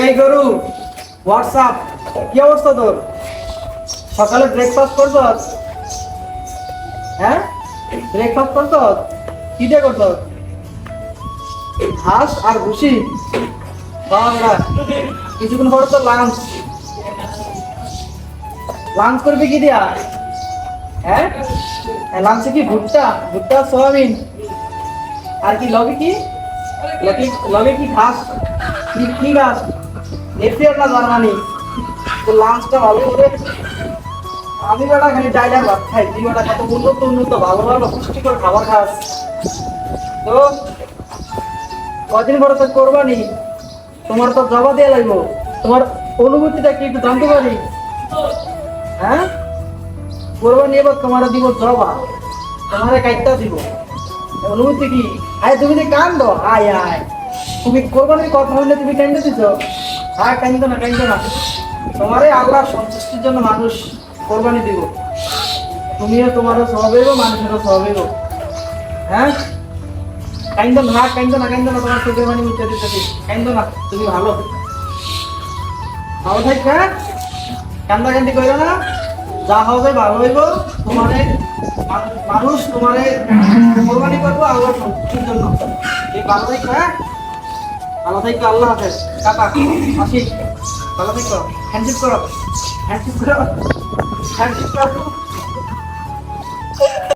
এই গরু হোয়াটসঅ্যাপ কি অবস্থা তোর? সকালে ব্রেকফাস্ট করছ? হ্যাঁ? ব্রেকফাস্ট করছ? কি দিয়ে করছ? ঘাস আর ভুসি। বাবা কিছুক্ষণ পরে তো লাঞ্চ লাঞ্চ করবি কি দিয়া? হ্যাঁ? লাঞ্চে কি ভুট্টা? ভুট্টা সোয়াবিন। আর কি, লগে কি? লগে কি ঘাস? কি ঘাস? এফিয়ার না জার্মানি তো লাঞ্চটা ভালো করে আমি বেটা খালি ডাইল আর ভাত খাই। তুই বেটা কত উন্নত উন্নত, ভালো ভালো, পুষ্টিকর খাবার খাস। তো কদিন পরে তো করবানি? তোমার তো জবা দেওয়া লাগবো তোমার অনুভূতিটা কি একটু জানতে পারি? হ্যাঁ? কোরবানি এবার তোমার দিব জবা। তোমারে কাইটটা দিব। অনুভূতি কি? আয়, তুমি যে কান্দ আয় আয়। তুমি কোরবানির কথা হইলে তুমি কান্দে দিছ? হ্যাঁ কান্দো না না তোমারে আল্লাহ সন্তুষ্টির জন্য মানুষ কোরবানি দিব। তুমিও তোমারও সহবেব মানুষেরও হ্যাঁ? না না না তোমার চোখের কান্দো না তুমি ভালো ভালো থাক হ্যাঁ? কান্দা কান্দি করো না। যা হবে ভালো হইব। তোমারে, মানুষ তোমারে কোরবানি করব আল্লাহ সন্তুষ্টির জন্য। এই ভালো থাক হ্যাঁ? ভালো থাকবে আল্লাহ হাফেজ। কাকা আসি। ভালো থাকো। করো। হ্যান্ডশেক করো। হ্যান্ডশেক করো।